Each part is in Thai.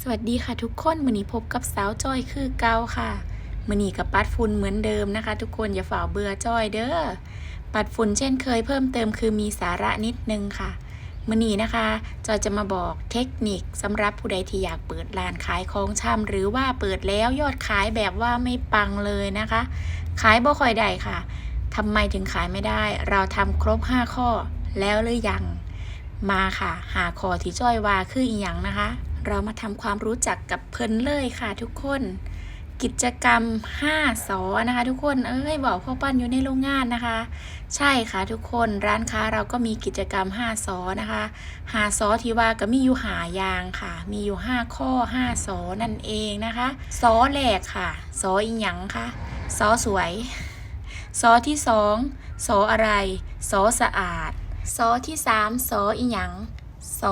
สวัสดีค่ะทุกคนมือนี้พบกับสาวจอยคือเกาค่ะมือนี้กับปัดฝุ่นเหมือนเดิมนะคะ ทุกคนอย่าฝ่าเบื่อจอยเด้อปัดฝุ่นเช่นเคยเพิ่มเติมคือมีสาระนิดนึงค่ะมือนี้นะคะ จอยจะมาบอกเทคนิคสำหรับผู้ใดที่อยากเปิดร้านขายของชำหรือว่าเปิดแล้วยอดขายแบบว่าไม่ปังเลยนะคะ ขายบ่ค่อยได้ค่ะทำไมถึงขายไม่ได้ เราทำครบ 5 ข้อแล้วหรือยังมาค่ะ หาคอที่จ้อยว่าคืออีหยังนะคะ เรามาทำความรู้จักกับเพิ่นเลยค่ะทุกคน กิจกรรม5สอนะคะ ทุกคนเอ้ยบอกพ่อปั้นอยู่ในโรงงานนะคะ ใช่ค่ะทุกคนร้านค้าเราก็มีกิจกรรม5สอนะคะหาซอที่ว่าก็มีอยู่หายางค่ะ มีอยู่ 5 ข้อ5สอนั่นเองนะคะซอแรกค่ะซออีหยังคะซอสวยซอที่สองซออะไรซอสะอาดซอที่สามซออีหยัง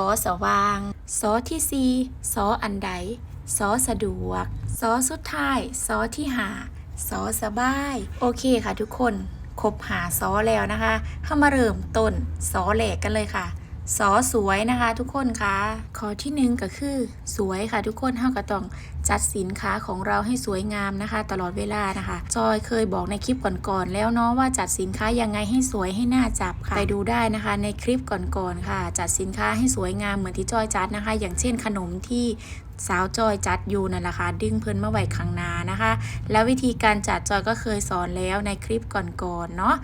อสว่างซอที่สี่ซออันใดซอสะดวกซอสุดท้ายซอที่หาซอสบาย โอเคค่ะทุกคนครบหาซอแล้วนะคะเข้ามาเริ่มต้นซอแหลกกันเลยค่ะ ซอสวยนะคะ ทุกคนคะข้อที่หนึ่งก็คือ สวยค่ะ ทุกคนเท่ากับต้องจัดสินค้าของเราให้สวยงามนะคะ ตลอดเวลานะคะ จอยเคยบอกในคลิปก่อนๆแล้วเนาะว่าจัดสินค้ายังไงให้สวยให้หน่าจับค่ะ ไปดูได้นะคะในคลิปก่อนๆค่ะ จัดสินค้าให้สวยงามเหมือนที่จอยจัดนะคะ อย่างเช่นขนมที่สาวจอยจัดอยู่นั่นแหละค่ะดึงเพิ่นมาไหว้ข้งนานะคะ แล้ววิธีการจัดจอยก็เคยสอนแล้วในคลิปก่อนๆเนาะ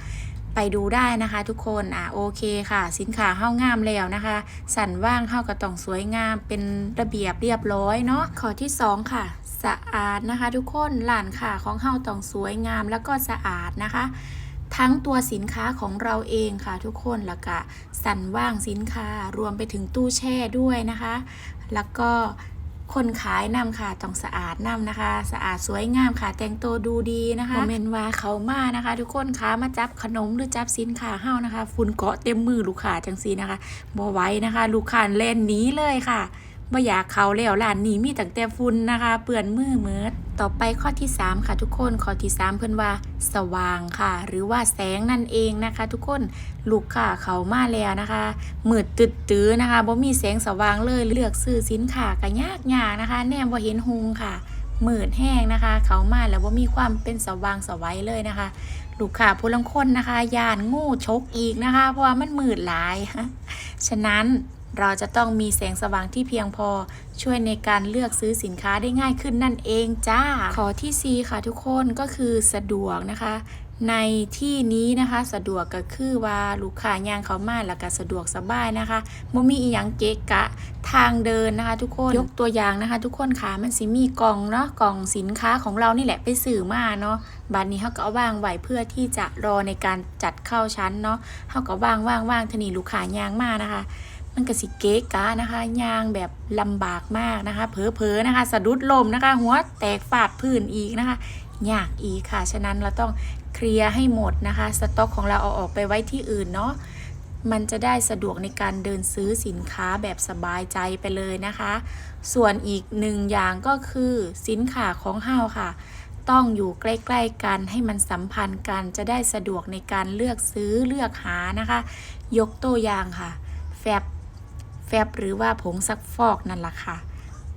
ไปดูได้นะคะทุกคนอะโอเคค่ะ สินค้าเข้างามแล้วนะคะ สันว่างเข้ากับต้องสวยงามเป็นระเบียบเรียบร้อยเนาะข้อที่สองค่ะสะอาดนะคะ ทุกคนหลานค่ะของเฮาต้องสวยงามแล้วก็สะอาดนะคะ ทั้งตัวสินค้าของเราเองค่ะ ทุกคนแล้วก็สันว่างสินค้ารวมไปถึงตู้แช่ด้วยนะคะ แล้วก็ คนขายนำค่ะต้องสะอาดนำนะคะ สะอาดสวยงามค่ะ แต่งตัวดูดีนะคะโมเมนว่าเขามานะคะ ทุกคนคะมาจับขนมหรือจับสินค้าเฮานะคะ ฝุ่นเกาะเต็มมือลูกค้าจังซีนะคะบ่ไว้นะคะ ลูกค้าเล่นนี้เลยค่ะ บ่อยากเขาแล้วร้านนี้มีตั้งแต่ฝุ่นนะคะ เปื้อนมือเมิดต่อไปข้อที่ 3 ค่ะทุกคนข้อที่ 3 เพิ่นว่า สว่างค่ะ หรือว่าแสงนั่นเองนะคะ ทุกคนลูกค้าเขามาแล้วนะคะมืดตึดตื้อนะคะบ่มีแสงสว่างเลยเลือกซื้อสินค้าก็ยากยากนะคะ แนมบ่เห็นหุงค่ะมืดแห้งนะคะ เขามาแล้วว่ามีความเป็นสว่างสวัยเลยนะคะ ลูกค้าผู้ลังคนนะคะยานงูชกอีกนะคะ เพราะว่ามันมืดหลาย ฉะนั้น เราจะต้องมีแสงสว่างที่เพียงพอ ช่วยในการเลือกซื้อสินค้าได้ง่ายขึ้นนั่นเองจ้า ขอที่4ค่ะทุกคนก็คือสะดวกนะคะ ในที่นี้นะคะสะดวกก็คือว่าลูกค้าย่างเขามาแล้วก็สะดวกสบายนะคะบ่มีอีหยังเกะกะทางเดินนะคะ ทุกคนยกตัวอย่างนะคะ ทุกคนค่ะมันสิมีกล่องเนาะกล่องสินค้าของเรานี่แหละไปสื่อมาเนาะบัดนี้เขาก็เอาวางไว้เพื่อที่จะรอในการจัดเข้าชั้นเนาะเขาก็วางวางวางทนีลูกค้าย่างมานะคะ มันก็สิเก๊กะนะคะยางแบบลำบากมากนะคะ เผลอๆนะคะ สะดุดลมนะคะ หัวแตกฟาดพื้นอีกนะคะยากอีกค่ะ ฉะนั้นเราต้องเคลียร์ให้หมดนะคะ สต็อกของเราเอาออกไปไว้ที่อื่นเนาะมันจะได้สะดวกในการเดินซื้อสินค้าแบบสบายใจไปเลยนะคะ ส่วนอีกหนึ่งอย่างก็คือสินค้าของเฮาค่ะ ต้องอยู่ใกล้ๆกันให้มันสัมพันธ์กันจะได้สะดวกในการเลือกซื้อเลือกหานะคะ ยกตัวอย่างค่ะ แฟบ แฟบหรือว่าผงซักฟอกนั่นแหละค่ะ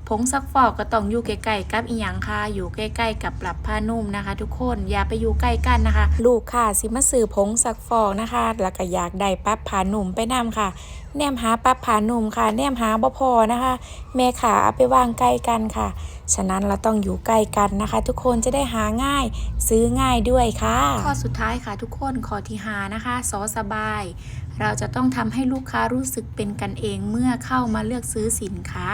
ผงซักฟอกก็ต้องอยู่ใกล้ๆกับอีหยังค่ะ อยู่ใกล้ๆกับปรับผ้านุ่มนะคะ ทุกคนอย่าไปอยู่ใกล้กันนะคะ ลูกค่ะสิมาซื้อผงซักฟอกนะคะ แล้วก็อยากได้ปรับผ้านุ่มไปนำค่ะ แนมหาปรับผ้านุ่มค่ะ แนมหาบ่พอนะคะ แม่ขาเอาไปวางใกล้กันค่ะ ฉะนั้นเราต้องอยู่ใกล้กันนะคะ ทุกคนจะได้หาง่าย ซื้อง่ายด้วยค่ะ ข้อสุดท้ายค่ะทุกคนข้อที่หานะคะซอสบาย เราจะต้องทำให้ลูกค้ารู้สึกเป็นกันเองเมื่อเข้ามาเลือกซื้อสินค้า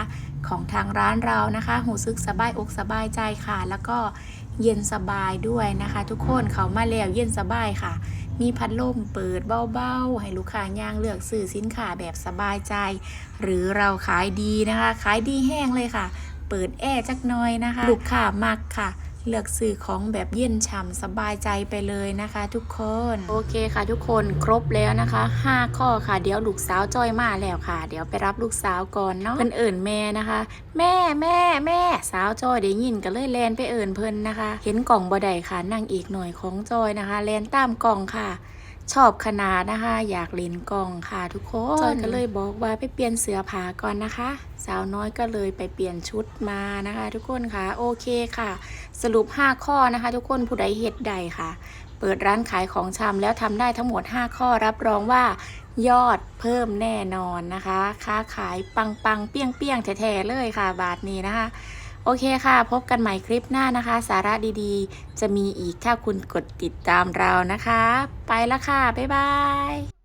ของทางร้านเรานะคะ หูซึกสบายอกสบายใจค่ะ แล้วก็เย็นสบายด้วยนะคะ ทุกคนเขามาแล้วเย็นสบายค่ะ มีพัดลมเปิดเบาๆ ให้ลูกค้าย่างเลือกซื้อสินค้าแบบสบายใจ หรือเราขายดีนะคะ ขายดีแห้งเลยค่ะ เปิดแอร์จักหน่อยนะคะ ลูกค้ามักค่ะ เลือกซื้อของแบบเย็นฉ่ำสบายใจไปเลยนะคะทุกคน โอเคค่ะทุกคนครบแล้วนะคะ 5 ข้อค่ะเดี๋ยวลูกสาวจอยมาแล้วค่ะ เดี๋ยวไปรับลูกสาวก่อนเนาะเพิ่นเอิ่นแม่นะคะ แม่แม่แม่สาวจอยได้ยินก็เลยแลนไปเอิ่นเพิ่นนะคะ เห็นกล่องบ่ได้ค่ะนั่งอีกหน่อยของจอยนะคะแลนตามกล่องค่ะ ชอบขนาดนะคะ อยากเล่นกล้องค่ะทุกคนจอยก็เลยบอกว่าไปเปลี่ยนเสื้อผ้าก่อนนะคะ สาวน้อยก็เลยไปเปลี่ยนชุดมานะคะ ทุกคนค่ะโอเคค่ะ สรุป 5 ข้อนะคะ ทุกคนผู้ใดเฮ็ดใดค่ะ เปิดร้านขายของชำแล้วทำได้ทั้งหมด 5 ข้อรับรองว่ายอดเพิ่มแน่นอนนะคะ ค้าขายปังปังๆเปี้ยงเปี้ยงๆแท้ๆเลยค่ะ บาทนี้นะคะ โอเคค่ะ พบกันใหม่คลิปหน้านะคะ สาระดีๆ จะมีอีกถ้าคุณกดติดตามเรานะคะ ไปละค่ะ บ๊ายบาย